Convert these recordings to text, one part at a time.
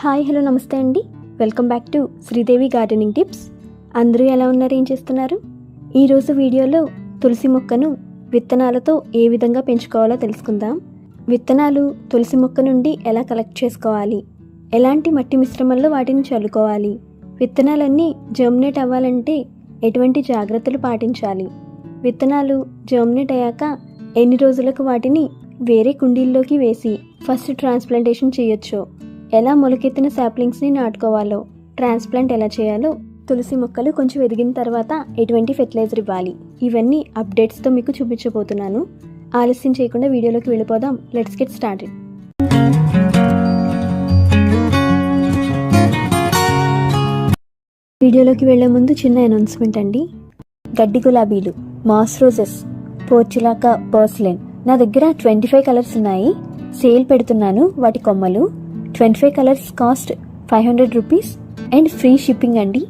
Hi hello నమస్తే అండి. Welcome back to Sridevi gardening tips. అందరూ ఎలా ఉన్నారు? ఏం చేస్తున్నారు? ఈరోజు వీడియోలో తులసి మొక్కను విత్తనాలతో ఏ విధంగా పెంచుకోవాలో తెలుసుకుందాం. విత్తనాలు తులసి మొక్క నుండి ఎలా కలెక్ట్ చేసుకోవాలి? ఎలాంటి మట్టి మిశ్రమంలో వాటిని చల్లుకోవాలి? విత్తనాలన్నీ జర్మినేట్ అవ్వాలంటే ఎటువంటి జాగ్రత్తలు పాటించాలి? విత్తనాలు జర్మినేట్ అయ్యాక ఎన్ని రోజులకు వాటిని వేరే కుండీల్లోకి వేసి ఫస్ట్ ట్రాన్స్ప్లాంటేషన్ చేయొచ్చో. ఎలా మొలకెత్తిన సాప్లింగ్స్ని నాటుకోవాలో ట్రాన్స్ప్లాంట్ ఎలా చేయాలో తులసి మొక్కలు కొంచెం ఎదిగిన తర్వాత ఎటువంటి ఫెర్టిలైజర్ ఇవ్వాలి ఇవన్నీ అప్డేట్స్తో మీకు చూపించబోతున్నాను. ఆలస్యం చేయకుండా వీడియోలోకి వెళ్ళిపోదాం. Let's get started. వీడియోలోకి వెళ్ళే ముందు చిన్న అనౌన్స్మెంట్ అండి. గడ్డి గులాబీలు మాస్ రోజెస్ పోర్చులాకా పర్స్లెన్. నా దగ్గర ట్వంటీ ఫైవ్ కలర్స్ ఉన్నాయి. సేల్ పెడుతున్నాను. వాటి కొమ్మలు twenty five colours cost five hundred rupees and free shipping అండి.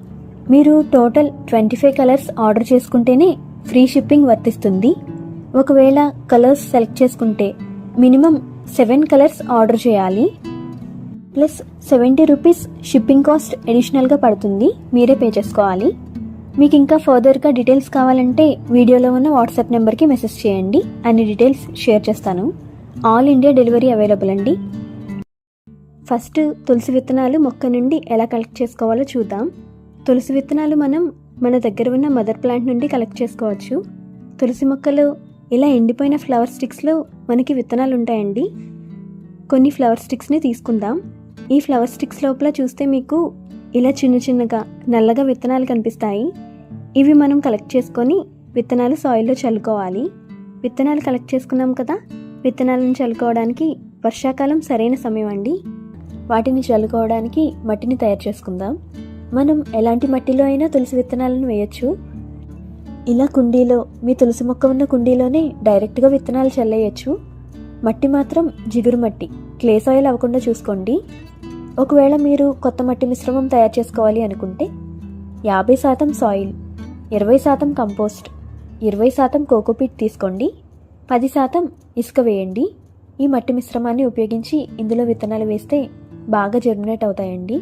మీరు total twenty five colours order చేసుకుంటేనే ఫ్రీ షిప్పింగ్ వర్తిస్తుంది. ఒకవేళ కలర్స్ సెలెక్ట్ చేసుకుంటే మినిమం సెవెన్ కలర్స్ ఆర్డర్ చేయాలి. Plus seventy rupees shipping cost అడిషనల్గా పడుతుంది. మీరే పే చేసుకోవాలి. మీకు ఇంకా ఫర్దర్గా డీటెయిల్స్ కావాలంటే వీడియోలో ఉన్న వాట్సాప్ నెంబర్కి మెసేజ్ చేయండి. అన్ని డీటెయిల్స్ షేర్ చేస్తాను. ఆల్ ఇండియా డెలివరీ అవైలబుల్ అండి. ఫస్ట్ తులసి విత్తనాలు మొక్క నుండి ఎలా కలెక్ట్ చేసుకోవాలో చూద్దాం. తులసి విత్తనాలు మనం మన దగ్గర ఉన్న మదర్ ప్లాంట్ నుండి కలెక్ట్ చేసుకోవచ్చు. తులసి మొక్కలు ఇలా ఎండిపోయిన ఫ్లవర్ స్టిక్స్లో మనకి విత్తనాలు ఉంటాయండి. కొన్ని ఫ్లవర్ స్టిక్స్ని తీసుకుందాం. ఈ ఫ్లవర్ స్టిక్స్ లోపల చూస్తే మీకు ఇలా చిన్న చిన్నగా నల్లగా విత్తనాలు కనిపిస్తాయి. ఇవి మనం కలెక్ట్ చేసుకొని విత్తనాలు సాయిల్లో చల్లుకోవాలి. విత్తనాలు కలెక్ట్ చేసుకున్నాం కదా? విత్తనాలను చల్లుకోవడానికి వర్షాకాలం సరైన సమయం అండి. వాటిని చల్లుకోవడానికి మట్టిని తయారు చేసుకుందాం. మనం ఎలాంటి మట్టిలో అయినా తులసి విత్తనాలను వేయచ్చు. ఇలా కుండీలో మీ తులసి మొక్క ఉన్న కుండీలోనే డైరెక్ట్గా విత్తనాలు చల్లేయచ్చు. మట్టి మాత్రం జిగురు మట్టి క్లే సాయిల్ అవ్వకుండా చూసుకోండి. ఒకవేళ మీరు కొత్త మట్టి మిశ్రమం తయారు చేసుకోవాలి అనుకుంటే యాభై శాతం సాయిల్ ఇరవై శాతం కంపోస్ట్ ఇరవై శాతం కోకోపీట్ తీసుకోండి. పది శాతం ఇసుక వేయండి. ఈ మట్టి మిశ్రమాన్ని ఉపయోగించి ఇందులో విత్తనాలు వేస్తే బాగా జర్మినేట్ అవుతాయండి.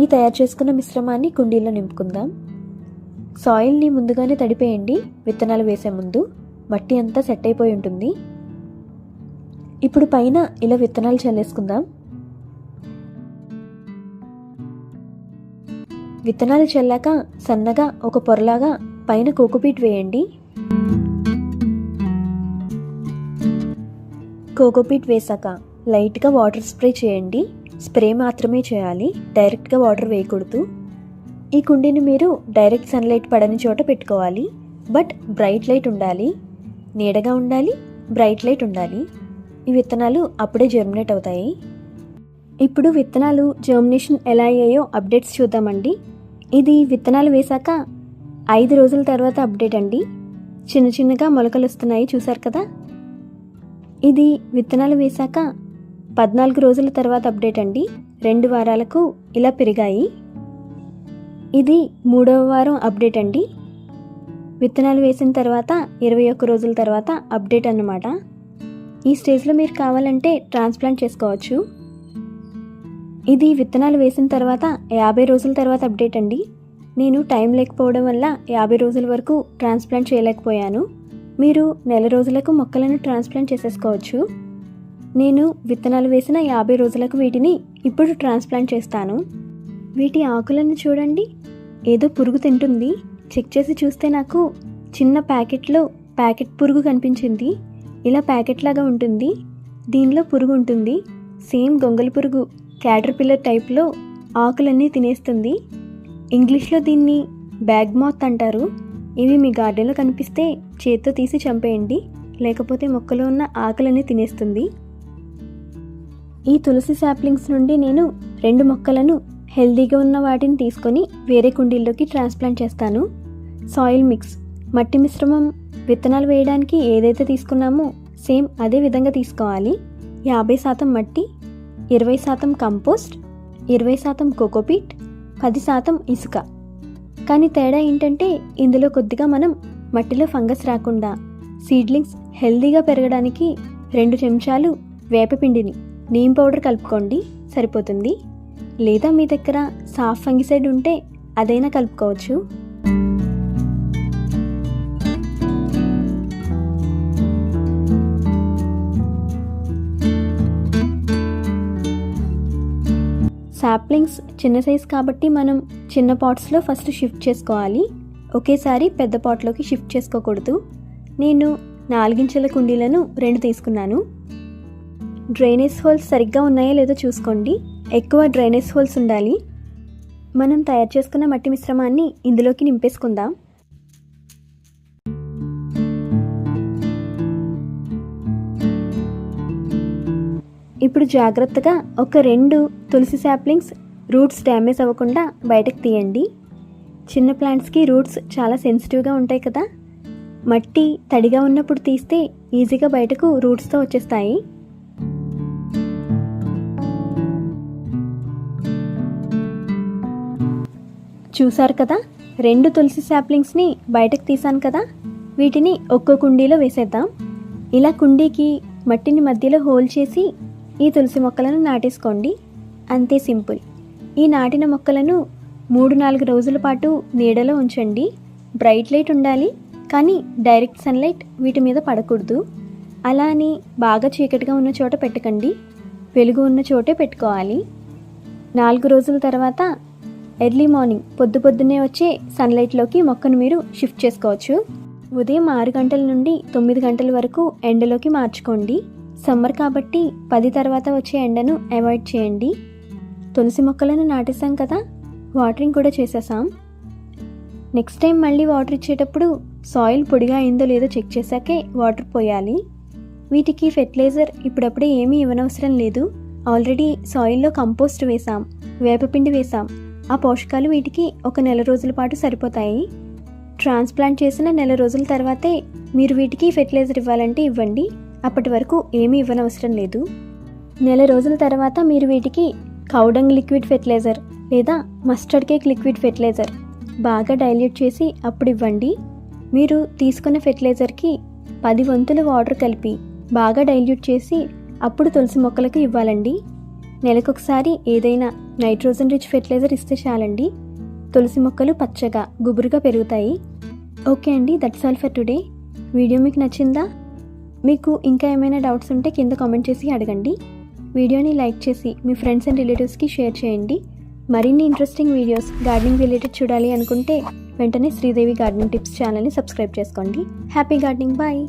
ఈ తయారు చేసుకున్న మిశ్రమాన్ని కుండీలో నింపుకుందాం. సాయిల్ని ముందుగానే తడిపేయండి. విత్తనాలు వేసే ముందు మట్టి అంతా సెట్ అయిపోయి ఉంటుంది. ఇప్పుడు పైన ఇలా విత్తనాలు చల్లేసుకుందాం. విత్తనాలు చల్లాక సన్నగా ఒక పొరలాగా పైన కోకోపీట్ వేయండి. కోకోపీట్ వేసాక లైట్గా వాటర్ స్ప్రే చేయండి. స్ప్రే మాత్రమే చేయాలి. డైరెక్ట్గా వాటర్ వేయకూడదు. ఈ కుండీని మీరు డైరెక్ట్ సన్లైట్ పడని చోట పెట్టుకోవాలి. బట్ బ్రైట్ లైట్ ఉండాలి. నీడగా ఉండాలి. బ్రైట్ లైట్ ఉండాలి. ఈ విత్తనాలు అప్పుడే జర్మినేట్ అవుతాయి. ఇప్పుడు విత్తనాలు జర్మినేషన్ ఎలా అయ్యాయో అప్డేట్స్ చూద్దామండి. ఇది విత్తనాలు వేశాక ఐదు రోజుల తర్వాత అప్డేట్ అండి. చిన్న చిన్నగా మొలకలు వస్తున్నాయి చూసారు కదా? ఇది విత్తనాలు వేశాక పద్నాలుగు రోజుల తర్వాత అప్డేట్ అండి. రెండు వారాలకు ఇలా పెరిగాయి. ఇది మూడవ వారం అప్డేట్ అండి. విత్తనాలు వేసిన తర్వాత ఇరవై ఒక్క రోజుల తర్వాత అప్డేట్ అన్నమాట. ఈ స్టేజ్లో మీరు కావాలంటే ట్రాన్స్ప్లాంట్ చేసుకోవచ్చు. ఇది విత్తనాలు వేసిన తర్వాత యాభై రోజుల తర్వాత అప్డేట్ అండి. నేను టైం లేకపోవడం వల్ల యాభై రోజుల వరకు ట్రాన్స్ప్లాంట్ చేయలేకపోయాను. మీరు నెల రోజులకు మొక్కలను ట్రాన్స్ప్లాంట్ చేసేసుకోవచ్చు. నేను విత్తనాలు వేసిన యాభై రోజులకు వీటిని ఇప్పుడు ట్రాన్స్ప్లాంట్ చేస్తాను. వీటి ఆకులను చూడండి. ఏదో పురుగు తింటుంది. చెక్ చేసి చూస్తే నాకు చిన్న ప్యాకెట్లో ప్యాకెట్ పురుగు కనిపించింది. ఇలా ప్యాకెట్ లాగా ఉంటుంది. దీనిలో పురుగు ఉంటుంది. సేమ్ గొంగలి పురుగు క్యాటర్ పిల్లర్ టైప్లో ఆకులన్నీ తినేస్తుంది. ఇంగ్లీష్లో దీన్ని బ్యాగ్ మాత్ అంటారు. ఇవి మీ గార్డెన్లో కనిపిస్తే చేత్తో తీసి చంపేయండి. లేకపోతే మొక్కలో ఉన్న ఆకులని తినేస్తుంది. ఈ తులసి శాప్లింగ్స్ నుండి నేను రెండు మొక్కలను హెల్దీగా ఉన్న వాటిని తీసుకొని వేరే కుండీల్లోకి ట్రాన్స్ప్లాంట్ చేస్తాను. సాయిల్ మిక్స్ మట్టి మిశ్రమం విత్తనాలు వేయడానికి ఏదైతే తీసుకున్నామో సేమ్ అదే విధంగా తీసుకోవాలి. యాభై శాతం మట్టి ఇరవై శాతం కంపోస్ట్ ఇరవై శాతం కోకోపీట్ పది శాతం ఇసుక. కానీ తేడా ఏంటంటే ఇందులో కొద్దిగా మనం మట్టిలో ఫంగస్ రాకుండా సీడ్లింగ్స్ హెల్దీగా పెరగడానికి రెండు చెంచాలు వేపపిండిని నీమ్ పౌడర్ కలుపుకోండి సరిపోతుంది. లేదా మీ దగ్గర సాఫ్ ఫంగిసైడ్ ఉంటే అదైనా కలుపుకోవచ్చు. సాప్లింగ్స్ చిన్న సైజ్ కాబట్టి మనం చిన్న పాట్స్లో ఫస్ట్ షిఫ్ట్ చేసుకోవాలి. ఒకేసారి పెద్ద పాట్లోకి షిఫ్ట్ చేసుకోకూడదు. నేను నాలుగించెల కుండీలను రెండు తీసుకున్నాను. డ్రైనేజ్ హోల్స్ సరిగ్గా ఉన్నాయో లేదో చూసుకోండి. ఎక్కువ డ్రైనేజ్ హోల్స్ ఉండాలి. మనం తయారు చేసుకున్న మట్టి మిశ్రమాన్ని ఇందులోకి నింపేసుకుందాం. ఇప్పుడు జాగ్రత్తగా ఒక రెండు తులసి శాప్లింగ్స్ రూట్స్ డ్యామేజ్ అవ్వకుండా బయటకు తీయండి. చిన్న ప్లాంట్స్కి రూట్స్ చాలా సెన్సిటివ్గా ఉంటాయి కదా. మట్టి తడిగా ఉన్నప్పుడు తీస్తే ఈజీగా బయటకు రూట్స్తో వచ్చేస్తాయి. చూసారు కదా? రెండు తులసి శాప్లింగ్స్ని బయటకు తీసాను కదా. వీటిని ఒక్కో కుండీలో వేసేద్దాం. ఇలా కుండీకి మట్టిని మధ్యలో హోల్ చేసి ఈ తులసి మొక్కలను నాటేసుకోండి. అంతే సింపుల్. ఈ నాటిన మొక్కలను మూడు నాలుగు రోజుల పాటు నీడలో ఉంచండి. బ్రైట్ లైట్ ఉండాలి కానీ డైరెక్ట్ సన్లైట్ వీటి మీద పడకూడదు. అలా అని బాగా చీకటిగా ఉన్న చోట పెట్టకండి. వెలుగు ఉన్న చోటే పెట్టుకోవాలి. నాలుగు రోజుల తర్వాత ఎర్లీ మార్నింగ్ పొద్దు పొద్దున్నే వచ్చే సన్లైట్లోకి మొక్కను మీరు షిఫ్ట్ చేసుకోవచ్చు. ఉదయం ఆరు గంటల నుండి తొమ్మిది గంటల వరకు ఎండలోకి మార్చుకోండి. సమ్మర్ కాబట్టి పది తర్వాత వచ్చే ఎండను అవాయిడ్ చేయండి. తులసి మొక్కలను నాటేసాం కదా వాటరింగ్ కూడా చేసేసాం నెక్స్ట్ టైం మళ్ళీ వాటర్ ఇచ్చేటప్పుడు సాయిల్ పొడిగా అయిందో లేదో చెక్ చేశాకే వాటర్ పోయాలి. వీటికి ఫెర్టిలైజర్ ఇప్పుడప్పుడే ఏమీ ఇవ్వనవసరం లేదు. ఆల్రెడీ సాయిల్లో కంపోస్ట్ వేసాం వేపపిండి వేసాం ఆ పోషకాలు వీటికి ఒక నెల రోజుల పాటు సరిపోతాయి. ట్రాన్స్ప్లాంట్ చేసిన నెల రోజుల తర్వాతే మీరు వీటికి ఫెర్టిలైజర్ ఇవ్వాలంటే ఇవ్వండి. అప్పటి వరకు ఏమీ ఇవ్వనవసరం లేదు. నెల రోజుల తర్వాత మీరు వీటికి కౌడంగ్ లిక్విడ్ ఫెర్టిలైజర్ లేదా మస్టర్డ్ కేక్ లిక్విడ్ ఫెర్టిలైజర్ బాగా డైల్యూట్ చేసి అప్పుడు ఇవ్వండి. మీరు తీసుకున్న ఫెర్టిలైజర్కి పది వంతుల వాటర్ కలిపి బాగా డైల్యూట్ చేసి అప్పుడు తులసి మొక్కలకు ఇవ్వాలండి. నెలకొకసారి ఏదైనా నైట్రోజన్ రిచ్ ఫెర్టిలైజర్ ఇస్తే చాలండి. తులసి మొక్కలు పచ్చగా గుబురుగా పెరుగుతాయి. ఓకే అండి that's all for today. Video మీకు నచ్చిందా? మీకు ఇంకా ఏమైనా డౌట్స్ ఉంటే కింద కామెంట్ చేసి అడగండి. వీడియోని లైక్ చేసి మీ ఫ్రెండ్స్ అండ్ రిలేటివ్స్కి షేర్ చేయండి. మరిన్ని ఇంట్రెస్టింగ్ వీడియోస్ గార్డెనింగ్ రిలేటెడ్ చూడాలి అనుకుంటే వెంటనే శ్రీదేవి గార్డెనింగ్ టిప్స్ ఛానల్ని సబ్స్క్రైబ్ చేసుకోండి. Happy gardening bye